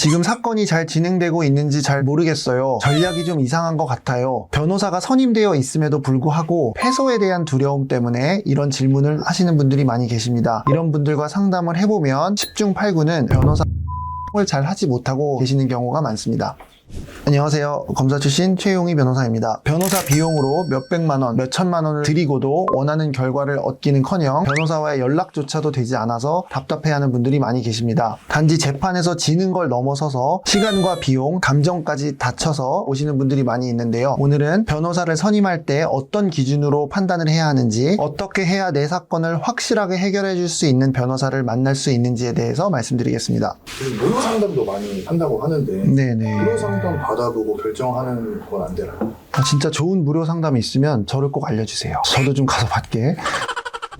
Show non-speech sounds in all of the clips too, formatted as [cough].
지금 사건이 잘 진행되고 있는지 잘 모르겠어요. 전략이 좀 이상한 것 같아요. 변호사가 선임되어 있음에도 불구하고 패소에 대한 두려움 때문에 이런 질문을 하시는 분들이 많이 계십니다. 이런 분들과 상담을 해보면 10중 8구는 변호사 [laughs] 을잘 하지 못하고 계시는 경우가 많습니다. 안녕하세요. 검사 출신 최용희 변호사입니다. 변호사 비용으로 몇백만 원, 몇천만 원을 드리고도 원하는 결과를 얻기는 커녕 변호사와의 연락조차도 되지 않아서 답답해하는 분들이 많이 계십니다. 단지 재판에서 지는 걸 넘어서서 시간과 비용, 감정까지 다쳐서 오시는 분들이 많이 있는데요. 오늘은 변호사를 선임할 때 어떤 기준으로 판단을 해야 하는지, 어떻게 해야 내 사건을 확실하게 해결해 줄 수 있는 변호사를 만날 수 있는지에 대해서 말씀드리겠습니다. 지금 무료 상담도 많이 한다고 하는데 네네. 무료 상담 받아보고 결정하는 건 안 되나요? 아, 진짜 좋은 무료 상담이 있으면 저를 꼭 알려주세요. 저도 좀 가서 받게.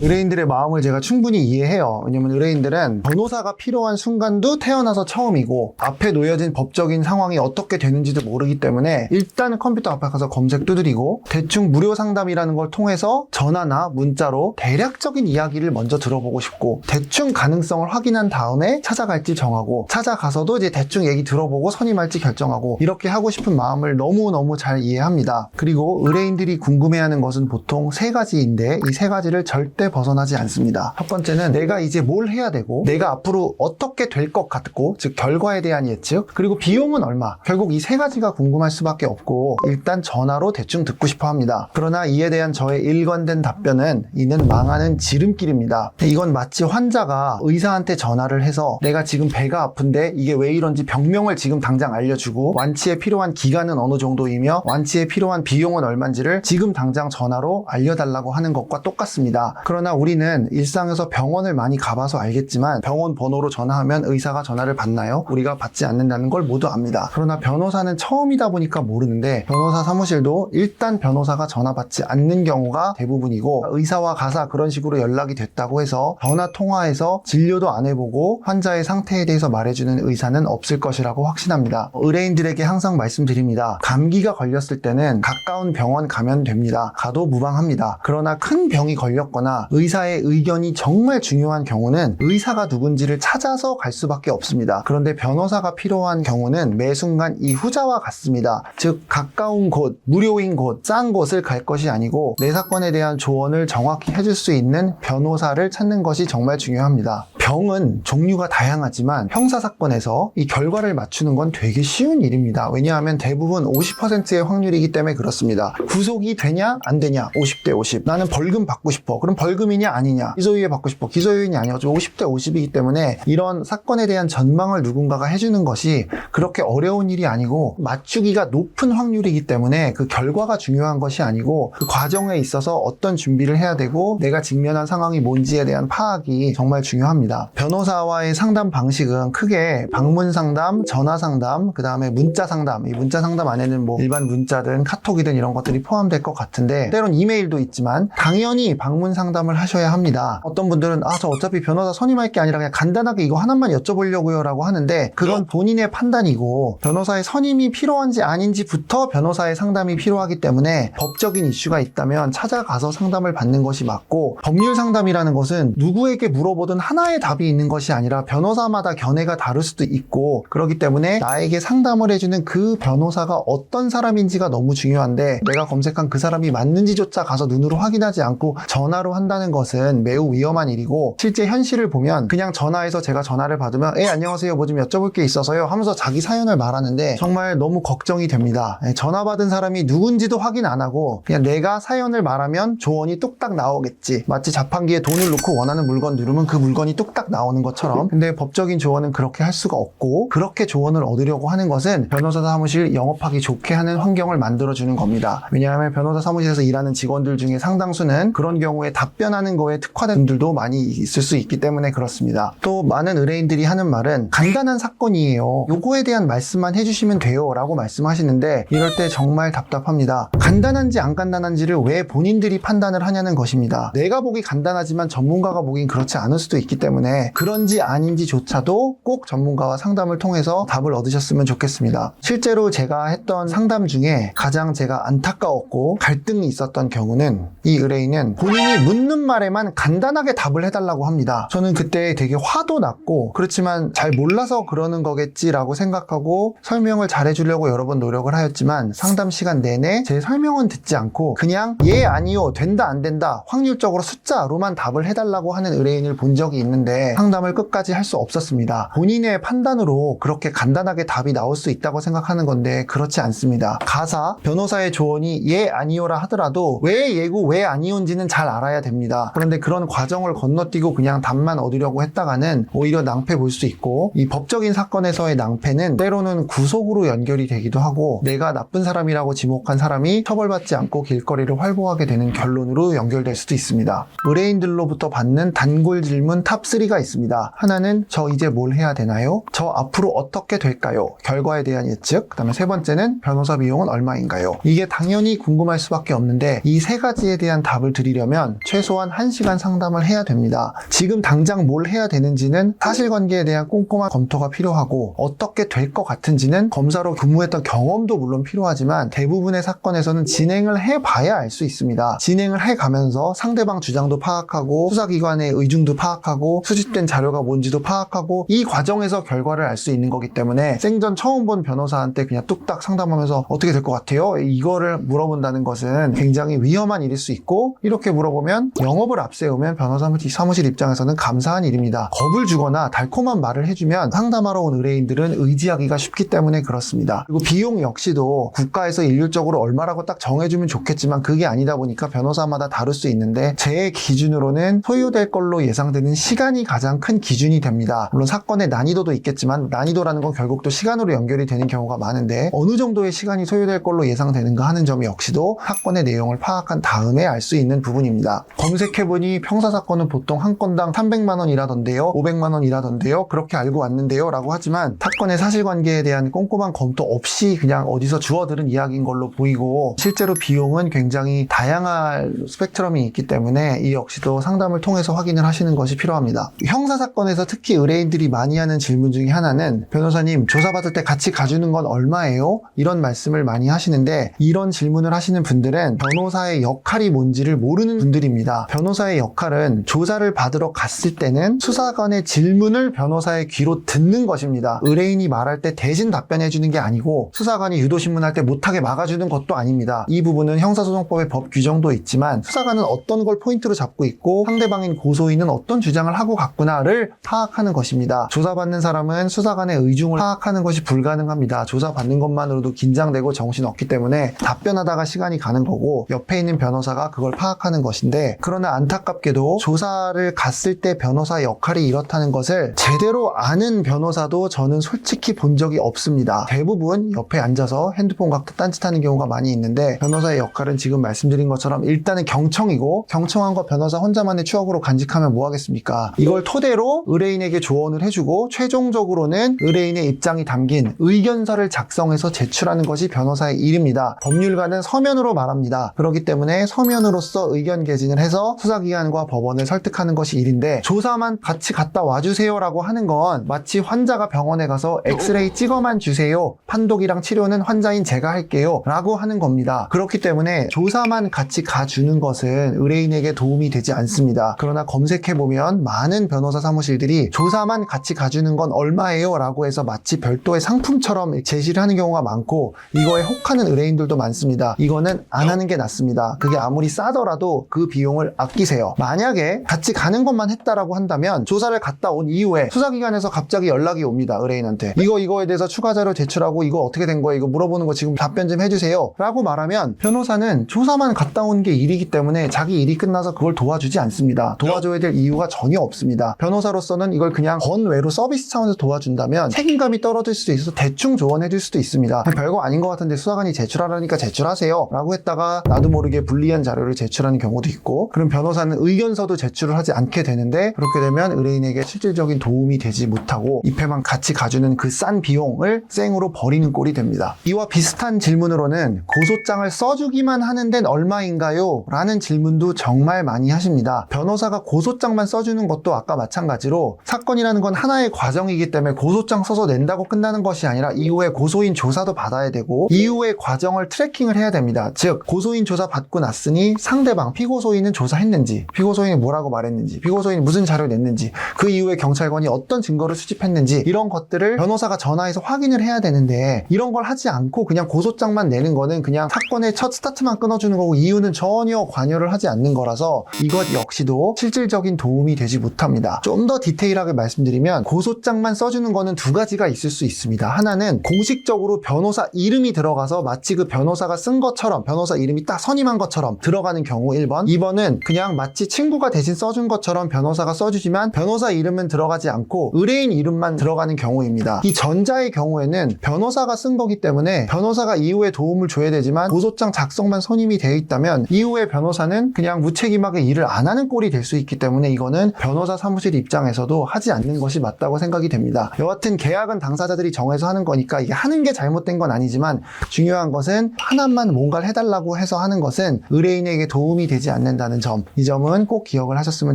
의뢰인들의 마음을 제가 충분히 이해해요. 왜냐면 의뢰인들은 변호사가 필요한 순간도 태어나서 처음이고 앞에 놓여진 법적인 상황이 어떻게 되는지도 모르기 때문에 일단 컴퓨터 앞에 가서 검색 두드리고 대충 무료 상담이라는 걸 통해서 전화나 문자로 대략적인 이야기를 먼저 들어보고 싶고 대충 가능성을 확인한 다음에 찾아갈지 정하고 찾아가서도 이제 대충 얘기 들어보고 선임할지 결정하고 이렇게 하고 싶은 마음을 너무너무 잘 이해합니다. 그리고 의뢰인들이 궁금해하는 것은 보통 세 가지인데 이 세 가지를 절대 벗어나지 않습니다. 첫 번째는 내가 이제 뭘 해야 되고 내가 앞으로 어떻게 될 것 같고 즉 결과에 대한 예측 그리고 비용은 얼마 결국 이 세 가지가 궁금할 수밖에 없고 일단 전화로 대충 듣고 싶어 합니다. 그러나 이에 대한 저의 일관된 답변은 이는 망하는 지름길입니다. 이건 마치 환자가 의사한테 전화를 해서 내가 지금 배가 아픈데 이게 왜 이런지 병명을 지금 당장 알려주고 완치에 필요한 기간은 어느 정도이며 완치에 필요한 비용은 얼마인지를 지금 당장 전화로 알려달라고 하는 것과 똑같습니다. 그 러나 우리는 일상에서 병원을 많이 가봐서 알겠지만 병원 번호로 전화하면 의사가 전화를 받나요? 우리가 받지 않는다는 걸 모두 압니다. 그러나 변호사는 처음이다 보니까 모르는데 변호사 사무실도 일단 변호사가 전화 받지 않는 경우가 대부분이고 의사와 가사 그런 식으로 연락이 됐다고 해서 전화 통화해서 진료도 안 해보고 환자의 상태에 대해서 말해주는 의사는 없을 것이라고 확신합니다. 의뢰인들에게 항상 말씀드립니다. 감기가 걸렸을 때는 가까운 병원 가면 됩니다. 가도 무방합니다. 그러나 큰 병이 걸렸거나 의사의 의견이 정말 중요한 경우는 의사가 누군지를 찾아서 갈 수밖에 없습니다. 그런데 변호사가 필요한 경우는 매 순간 이 후자와 같습니다. 즉 가까운 곳, 무료인 곳, 싼 곳을 갈 것이 아니고 내 사건에 대한 조언을 정확히 해줄 수 있는 변호사를 찾는 것이 정말 중요합니다. 병은 종류가 다양하지만 형사 사건에서 이 결과를 맞추는 건 되게 쉬운 일입니다. 왜냐하면 대부분 50%의 확률이기 때문에 그렇습니다. 구속이 되냐 안 되냐 50대 50. 나는 벌금 받고 싶어. 그럼 벌금이냐 아니냐 기소유예 받고 싶어. 기소유예냐 아니야. 50대 50이기 때문에 이런 사건에 대한 전망을 누군가가 해주는 것이 그렇게 어려운 일이 아니고 맞추기가 높은 확률이기 때문에 그 결과가 중요한 것이 아니고 그 과정에 있어서 어떤 준비를 해야 되고 내가 직면한 상황이 뭔지에 대한 파악이 정말 중요합니다. 변호사와의 상담 방식은 크게 방문 상담, 전화 상담, 그 다음에 문자 상담. 이 문자 상담 안에는 뭐 일반 문자든 카톡이든 이런 것들이 포함될 것 같은데 때론 이메일도 있지만 당연히 방문 상담을 하셔야 합니다. 어떤 분들은 아 저 어차피 변호사 선임할 게 아니라 그냥 간단하게 이거 하나만 여쭤보려고요라고 하는데 그건 본인의 판단이고 변호사의 선임이 필요한지 아닌지부터 변호사의 상담이 필요하기 때문에 법적인 이슈가 있다면 찾아가서 상담을 받는 것이 맞고 법률 상담이라는 것은 누구에게 물어보든 하나의 답이 있는 것이 아니라 변호사마다 견해가 다를 수도 있고 그렇기 때문에 나에게 상담을 해주는 그 변호사가 어떤 사람인지가 너무 중요한데 내가 검색한 그 사람이 맞는지조차 가서 눈으로 확인하지 않고 전화로 한다는 것은 매우 위험한 일이고 실제 현실을 보면 그냥 전화해서 제가 전화를 받으면 예 안녕하세요. 뭐 좀 여쭤볼 게 있어서요. 하면서 자기 사연을 말하는데 정말 너무 걱정이 됩니다. 예, 전화 받은 사람이 누군지도 확인 안 하고 그냥 내가 사연을 말하면 조언이 뚝딱 나오겠지. 마치 자판기에 돈을 넣고 원하는 물건 누르면 그 물건이 뚝딱 나오는 것처럼. 근데 법적인 조언은 그렇게 할 수가 없고 그렇게 조언을 얻으려고 하는 것은 변호사 사무실 영업하기 좋게 하는 환경을 만들어주는 겁니다. 왜냐하면 변호사 사무실에서 일하는 직원들 중에 상당수는 그런 경우에 답변하는 거에 특화된 분들도 많이 있을 수 있기 때문에 그렇습니다. 또 많은 의뢰인들이 하는 말은 간단한 사건이에요. 요거에 대한 말씀만 해주시면 돼요 라고 말씀하시는데 이럴 때 정말 답답합니다. 간단한지 안 간단한지를 왜 본인들이 판단을 하냐는 것입니다. 내가 보기 간단하지만 전문가가 보긴 그렇지 않을 수도 있기 때문에 그런지 아닌지조차도 꼭 전문가와 상담을 통해서 답을 얻으셨으면 좋겠습니다 실제로 제가 했던 상담 중에 가장 제가 안타까웠고 갈등이 있었던 경우는 이 의뢰인은 본인이 묻는 말에만 간단하게 답을 해달라고 합니다. 저는 그때 되게 화도 났고 그렇지만 잘 몰라서 그러는 거겠지라고 생각하고 설명을 잘해주려고 여러 번 노력을 하였지만 상담 시간 내내 제 설명은 듣지 않고 그냥 예 아니요 된다 안 된다 확률적으로 숫자로만 답을 해달라고 하는 의뢰인을 본 적이 있는데 상담을 끝까지 할 수 없었습니다. 본인의 판단으로 그렇게 간단하게 답이 나올 수 있다고 생각하는 건데 그렇지 않습니다. 가사 변호사의 조언이 예 아니요라 하더라도 왜 예고 왜 아니요인지는 잘 알아야 됩니다. 그런데 그런 과정을 건너뛰고 그냥 답만 얻으려고 했다가는 오히려 낭패 볼 수 있고 이 법적인 사건에서의 낭패는 때로는 구속으로 연결이 되기도 하고 내가 나쁜 사람이라고 지목한 사람이 처벌받지 않고 길거리를 활보하게 되는 결론으로 연결될 수도 있습니다. 의뢰인들로부터 받는 단골 질문 탑3 가 있습니다. 하나는 저 이제 뭘 해야 되나요? 저 앞으로 어떻게 될까요? 결과에 대한 예측. 그다음에 세 번째는 변호사 비용은 얼마인가요? 이게 당연히 궁금할 수밖에 없는데 이 세 가지에 대한 답을 드리려면 최소한 1시간 상담을 해야 됩니다. 지금 당장 뭘 해야 되는지는 사실관계에 대한 꼼꼼한 검토가 필요하고 어떻게 될 것 같은지는 검사로 근무했던 경험도 물론 필요하지만 대부분의 사건에서는 진행을 해봐야 알 수 있습니다. 진행을 해가면서 상대방 주장도 파악하고 수사기관의 의중도 파악하고 수집된 자료가 뭔지도 파악하고 이 과정에서 결과를 알 수 있는 거기 때문에 생전 처음 본 변호사한테 그냥 뚝딱 상담하면서 어떻게 될 것 같아요? 이거를 물어본다는 것은 굉장히 위험한 일일 수 있고 이렇게 물어보면 영업을 앞세우면 변호사 사무실 입장에서는 감사한 일입니다. 겁을 주거나 달콤한 말을 해주면 상담하러 온 의뢰인들은 의지하기가 쉽기 때문에 그렇습니다. 그리고 비용 역시도 국가에서 일률적으로 얼마라고 딱 정해주면 좋겠지만 그게 아니다 보니까 변호사마다 다를 수 있는데 제 기준으로는 소요될 걸로 예상되는 시간이 가장 큰 기준이 됩니다. 물론 사건의 난이도도 있겠지만 난이도라는 건 결국 또 시간으로 연결이 되는 경우가 많은데 어느 정도의 시간이 소요될 걸로 예상되는가 하는 점이 역시도 사건의 내용을 파악한 다음에 알 수 있는 부분입니다. 검색해보니 형사 사건은 보통 한 건당 300만 원이라던데요, 500만 원이라던데요, 그렇게 알고 왔는데요, 라고 하지만 사건의 사실관계에 대한 꼼꼼한 검토 없이 그냥 어디서 주워들은 이야기인 걸로 보이고 실제로 비용은 굉장히 다양한 스펙트럼이 있기 때문에 이 역시도 상담을 통해서 확인을 하시는 것이 필요합니다. 형사 사건에서 특히 의뢰인들이 많이 하는 질문 중에 하나는 변호사님 조사받을 때 같이 가주는 건 얼마예요? 이런 말씀을 많이 하시는데 이런 질문을 하시는 분들은 변호사의 역할이 뭔지를 모르는 분들입니다. 변호사의 역할은 조사를 받으러 갔을 때는 수사관의 질문을 변호사의 귀로 듣는 것입니다. 의뢰인이 말할 때 대신 답변해 주는 게 아니고 수사관이 유도신문할 때 못하게 막아주는 것도 아닙니다. 이 부분은 형사소송법의 법 규정도 있지만 수사관은 어떤 걸 포인트로 잡고 있고 상대방인 고소인은 어떤 주장을 하고 갔구나를 파악하는 것입니다. 조사받는 사람은 수사관의 의중을 파악하는 것이 불가능합니다. 조사받는 것만으로도 긴장되고 정신 없기 때문에 답변하다가 시간이 가는 거고 옆에 있는 변호사가 그걸 파악하는 것인데 그러나 안타깝게도 조사를 갔을 때 변호사 역할이 이렇다는 것을 제대로 아는 변호사도 저는 솔직히 본 적이 없습니다. 대부분 옆에 앉아서 핸드폰 갖다 딴짓하는 경우가 많이 있는데 변호사의 역할은 지금 말씀드린 것처럼 일단은 경청이고 경청한 거 변호사 혼자만의 추억으로 간직하면 뭐 하겠습니까? 이걸 토대로 의뢰인에게 조언을 해주고 최종적으로는 의뢰인의 입장이 담긴 의견서를 작성해서 제출하는 것이 변호사의 일입니다. 법률가는 서면으로 말합니다. 그렇기 때문에 서면으로서 의견 개진을 해서 수사기관과 법원을 설득하는 것이 일인데 조사만 같이 갔다 와주세요라고 하는 건 마치 환자가 병원에 가서 엑스레이 찍어만 주세요. 판독이랑 치료는 환자인 제가 할게요. 라고 하는 겁니다. 그렇기 때문에 조사만 같이 가주는 것은 의뢰인에게 도움이 되지 않습니다. 그러나 검색해보면 많은 변호사 사무실들이 조사만 같이 가주는 건 얼마예요? 라고 해서 마치 별도의 상품처럼 제시를 하는 경우가 많고 이거에 혹하는 의뢰인들도 많습니다. 이거는 안 하는 게 낫습니다. 그게 아무리 싸더라도 그 비용을 아끼세요. 만약에 같이 가는 것만 했다라고 한다면 조사를 갔다 온 이후에 수사기관에서 갑자기 연락이 옵니다. 의뢰인한테. 이거 이거에 대해서 추가 자료 제출하고 이거 어떻게 된 거예요? 이거 물어보는 거 지금 답변 좀 해주세요. 라고 말하면 변호사는 조사만 갔다 온 게 일이기 때문에 자기 일이 끝나서 그걸 도와주지 않습니다. 도와줘야 될 이유가 전혀 없습니다. 변호사로서는 이걸 그냥 건외로 서비스 차원에서 도와준다면 책임감이 떨어질 수도 있어서 대충 조언해 줄 수도 있습니다. 별거 아닌 것 같은데 수사관이 제출하라니까 제출하세요. 라고 했다가 나도 모르게 불리한 자료를 제출하는 경우도 있고 그럼 변호사는 의견서도 제출을 하지 않게 되는데 그렇게 되면 의뢰인에게 실질적인 도움이 되지 못하고 입회만 같이 가주는 그 싼 비용을 쌩으로 버리는 꼴이 됩니다. 이와 비슷한 질문으로는 고소장을 써주기만 하는 데는 얼마인가요? 라는 질문도 정말 많이 하십니다. 변호사가 고소장만 써주는 것도 아까 마찬가지로 사건이라는 건 하나의 과정이기 때문에 고소장 써서 낸다고 끝나는 것이 아니라 이후에 고소인 조사도 받아야 되고 이후의 과정을 트래킹을 해야 됩니다. 즉 고소인 조사 받고 났으니 상대방 피고소인은 조사했는지, 피고소인이 뭐라고 말했는지, 피고소인이 무슨 자료 냈는지, 그 이후에 경찰관이 어떤 증거를 수집했는지 이런 것들을 변호사가 전화해서 확인을 해야 되는데 이런 걸 하지 않고 그냥 고소장만 내는 거는 그냥 사건의 첫 스타트만 끊어주는 거고 이유는 전혀 관여를 하지 않는 거라서 이것 역시도 실질적인 도움이 되지 못합니다. 좀 더 디테일하게 말씀드리면 고소장만 써주는 거는 두 가지가 있을 수 있습니다. 하나는 공식적으로 변호사 이름이 들어가서 마치 그 변호사가 쓴 것처럼 변호사 이름이 딱 선임한 것처럼 들어가는 경우 1번 2번은 그냥 마치 친구가 대신 써준 것처럼 변호사가 써주지만 변호사 이름은 들어가지 않고 의뢰인 이름만 들어가는 경우입니다. 이 전자의 경우에는 변호사가 쓴 거기 때문에 변호사가 이후에 도움을 줘야 되지만 고소장 작성만 선임이 되어 있다면 이후에 변호사는 그냥 무책임하게 일을 안 하는 꼴이 될 수 있기 때문에 이거는 변호사 사무실 입장에서도 하지 않는 것이 맞다고 생각이 됩니다. 여하튼 계약은 당사자들이 정해서 하는 거니까 이게 하는 게 잘못된 건 아니지만 중요한 것은 하나만 뭔가를 해달라고 해서 하는 것은 의뢰인에게 도움이 되지 않는다는 점. 이 점은 꼭 기억을 하셨으면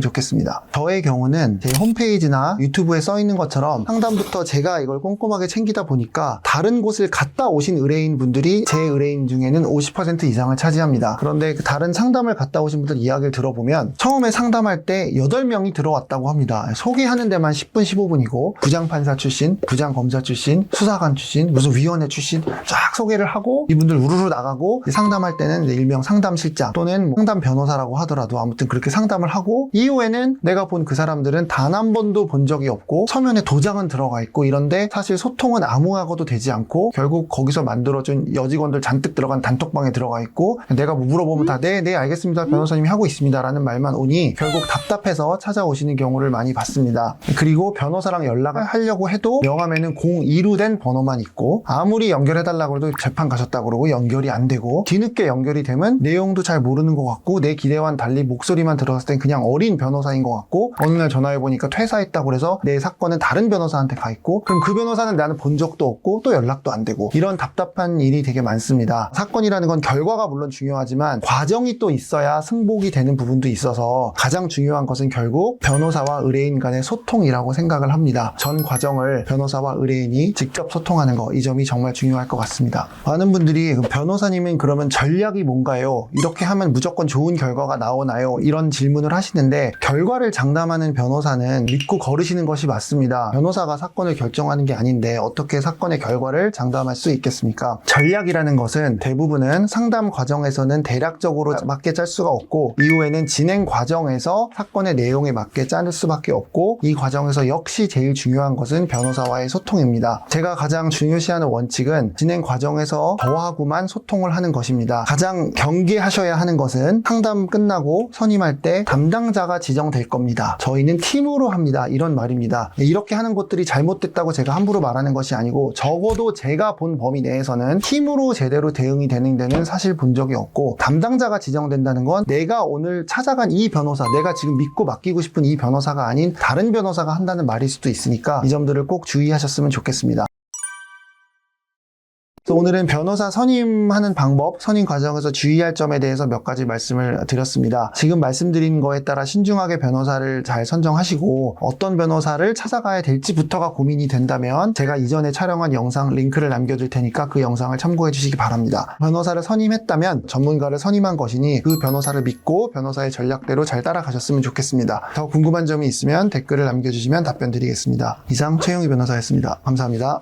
좋겠습니다. 저의 경우는 제 홈페이지나 유튜브에 써 있는 것처럼 상담부터 제가 이걸 꼼꼼하게 챙기다 보니까 다른 곳을 갔다 오신 의뢰인 분들이 제 의뢰인 중에는 50% 이상을 차지합니다. 그런데 그 다른 상담을 갔다 오신 분들 이야기를 들어보면 처음에 상담할 때 8명이 들어왔다 고 합니다. 소개하는 데만 10분, 15분이고 부장판사 출신, 부장검사 출신, 수사관 출신, 무슨 위원회 출신 쫙 소개를 하고 이분들 우르르 나가고 상담할 때는 일명 상담실장 또는 뭐 상담 변호사라고 하더라도 아무튼 그렇게 상담을 하고 이후에는 내가 본 그 사람들은 단 한 번도 본 적이 없고 서면에 도장은 들어가 있고 이런데 사실 소통은 아무하고도 되지 않고 결국 거기서 만들어준 여직원들 잔뜩 들어간 단톡방에 들어가 있고 내가 뭐 물어보면 다 네, 네, 알겠습니다. 변호사님이 하고 있습니다. 라는 말만 오니 결국 답답해서 찾아오시는 경우를 많이 봤습니다. 그리고 변호사랑 연락을 하려고 해도 명함에는 02로 된 번호만 있고 아무리 연결해달라고 해도 재판 가셨다고 그러고 연결이 안 되고 뒤늦게 연결이 되면 내용도 잘 모르는 것 같고 내 기대와는 달리 목소리만 들었을 땐 그냥 어린 변호사인 것 같고 어느 날 전화해보니까 퇴사했다고 그래서 내 사건은 다른 변호사한테 가 있고 그럼 그 변호사는 나는 본 적도 없고 또 연락도 안 되고 이런 답답한 일이 되게 많습니다. 사건이라는 건 결과가 물론 중요하지만 과정이 또 있어야 승복이 되는 부분도 있어서 가장 중요한 것은 결국 변호 사와 의뢰인 간의 소통이라고 생각을 합니다. 전 과정을 변호사와 의뢰인이 직접 소통하는 거 이 점이 정말 중요할 것 같습니다. 많은 분들이 그 변호사님은 그러면 전략이 뭔가요? 이렇게 하면 무조건 좋은 결과가 나오나요? 이런 질문을 하시는데 결과를 장담하는 변호사는 믿고 거르시는 것이 맞습니다. 변호사가 사건을 결정하는 게 아닌데 어떻게 사건의 결과를 장담할 수 있겠습니까? 전략이라는 것은 대부분은 상담 과정에서는 대략적으로 맞게 짤 수가 없고 이후에는 진행 과정에서 사건의 내용에 맞게 짜는 수밖에 없고 이 과정에서 역시 제일 중요한 것은 변호사와의 소통입니다. 제가 가장 중요시하는 원칙은 진행 과정에서 저하고만 소통을 하는 것입니다. 가장 경계하셔야 하는 것은 상담 끝나고 선임할 때 담당자가 지정될 겁니다. 저희는 팀으로 합니다. 이런 말입니다. 이렇게 하는 것들이 잘못됐다고 제가 함부로 말하는 것이 아니고 적어도 제가 본 범위 내에서는 팀으로 제대로 대응이 되는 데는 사실 본 적이 없고 담당자가 지정된다는 건 내가 오늘 찾아간 이 변호사, 내가 지금 믿고 맡기고 싶은 이 변호사가 아닌 다른 변호사가 한다는 말일 수도 있으니까 이 점들을 꼭 주의하셨으면 좋겠습니다. 그래서 오늘은 변호사 선임하는 방법, 선임 과정에서 주의할 점에 대해서 몇 가지 말씀을 드렸습니다. 지금 말씀드린 거에 따라 신중하게 변호사를 잘 선정하시고 어떤 변호사를 찾아가야 될지부터가 고민이 된다면 제가 이전에 촬영한 영상 링크를 남겨둘 테니까 그 영상을 참고해 주시기 바랍니다. 변호사를 선임했다면 전문가를 선임한 것이니 그 변호사를 믿고 변호사의 전략대로 잘 따라가셨으면 좋겠습니다. 더 궁금한 점이 있으면 댓글을 남겨주시면 답변 드리겠습니다. 이상 최영희 변호사였습니다. 감사합니다.